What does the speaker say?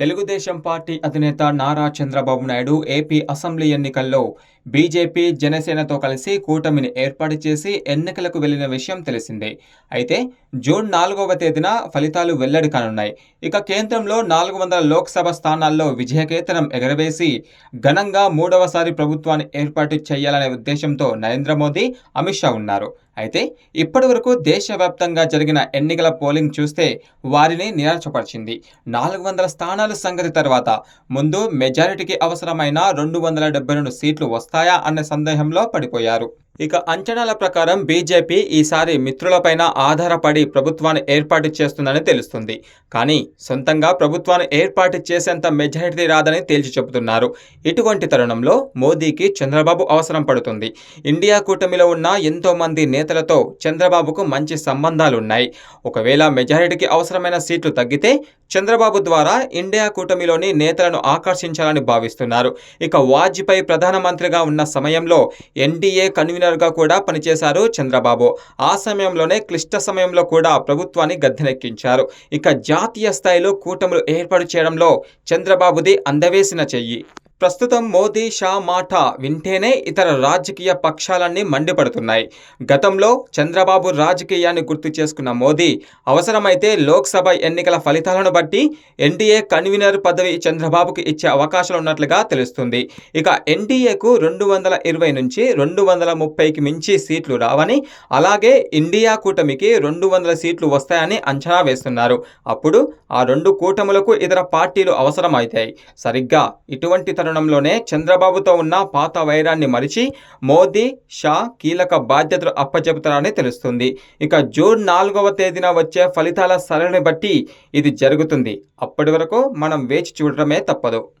Telugu Desam party అధినేత Nara Chandrababu Naidu AP assembly ఎన్నికల్లో BJP జనసేనతో కలిసి కూటమిని ఏర్పాటు చేసి ఎన్నికలకు వెళ్ళిన విషయం తెలిసిందే. అయితే జూన్ నాలుగవ తేదీన ఫలితాలు వెల్లడి కానున్నాయి. ఇక కేంద్రంలో నాలుగు వందల లోక్సభ స్థానాల్లో విజయకేతనం ఎగరవేసి ఘనంగా మూడవసారి ప్రభుత్వాన్ని ఏర్పాటు చేయాలనే ఉద్దేశంతో నరేంద్ర మోదీ అమిత్ షా ఉన్నారు. అయితే ఇప్పటి వరకు దేశవ్యాప్తంగా జరిగిన ఎన్నికల పోలింగ్ చూస్తే వారిని నిరాశపరిచింది. నాలుగు వందల స్థానాల సంగతి తర్వాత ముందు మెజారిటీకి అవసరమైన రెండు వందల డెబ్బై రెండు సీట్లు వస్తాయి. అనే సందేహంలో పడిపోయారు. ఇక అంచనాల ప్రకారం బీజేపీ ఈసారి మిత్రులపైన ఆధారపడి ప్రభుత్వాన్ని ఏర్పాటు చేస్తుందని తెలుస్తుంది. కానీ సొంతంగా ప్రభుత్వాన్ని ఏర్పాటు చేసేంత మెజారిటీ రాదని తేల్చి చెబుతున్నారు. ఇటువంటి తరుణంలో మోదీకి చంద్రబాబు అవసరం పడుతుంది. ఇండియా కూటమిలో ఉన్న ఎంతో మంది నేతలతో చంద్రబాబుకు మంచి సంబంధాలున్నాయి. ఒకవేళ మెజారిటీకి అవసరమైన సీట్లు తగ్గితే చంద్రబాబు ద్వారా ఇండియా కూటమిలోని నేతలను ఆకర్షించాలని భావిస్తున్నారు. ఇక వాజ్పేయి ప్రధానమంత్రిగా ఉన్న సమయంలో ఎన్డీఏ కమిషనర్గా కూడా పనిచేశారు చంద్రబాబు. ఆ సమయంలోనే క్లిష్ట సమయంలో కూడా ప్రభుత్వాన్ని గద్దెనెక్కించారు. ఇక జాతీయ స్థాయిలో కూటములు ఏర్పాటు చేయడంలో చంద్రబాబుది అందవేసిన చెయ్యి. ప్రస్తుతం మోదీ షా మాట వింటేనే ఇతర రాజకీయ పక్షాలన్నీ మండిపడుతున్నాయి. గతంలో చంద్రబాబు రాజకీయాన్ని గుర్తు చేసుకున్న మోదీ అవసరమైతే లోక్సభ ఎన్నికల ఫలితాలను బట్టి ఎన్డీఏ కన్వీనర్ పదవి చంద్రబాబుకి ఇచ్చే అవకాశాలు ఉన్నట్లుగా తెలుస్తుంది. ఇక ఎన్డీఏకు రెండు వందల ఇరవై నుంచి రెండు వందల ముప్పైకి మించి సీట్లు రావని అలాగే ఇండియా కూటమికి రెండు వందల సీట్లు వస్తాయని అంచనా వేస్తున్నారు. అప్పుడు ఆ రెండు కూటములకు ఇతర పార్టీలు అవసరమవుతాయి సరిగ్గా ఇటువంటి తరుణంలోనే చంద్రబాబుతో ఉన్న పాత వైరాన్ని మరిచి మోదీ షా కీలక బాధ్యతలు అప్పచెబుతారని తెలుస్తుంది. ఇక జూన్ నాలుగవ తేదీన వచ్చే ఫలితాల సరళిని బట్టి ఇది జరుగుతుంది. అప్పటి వరకు మనం వేచి చూడటమే తప్పదు.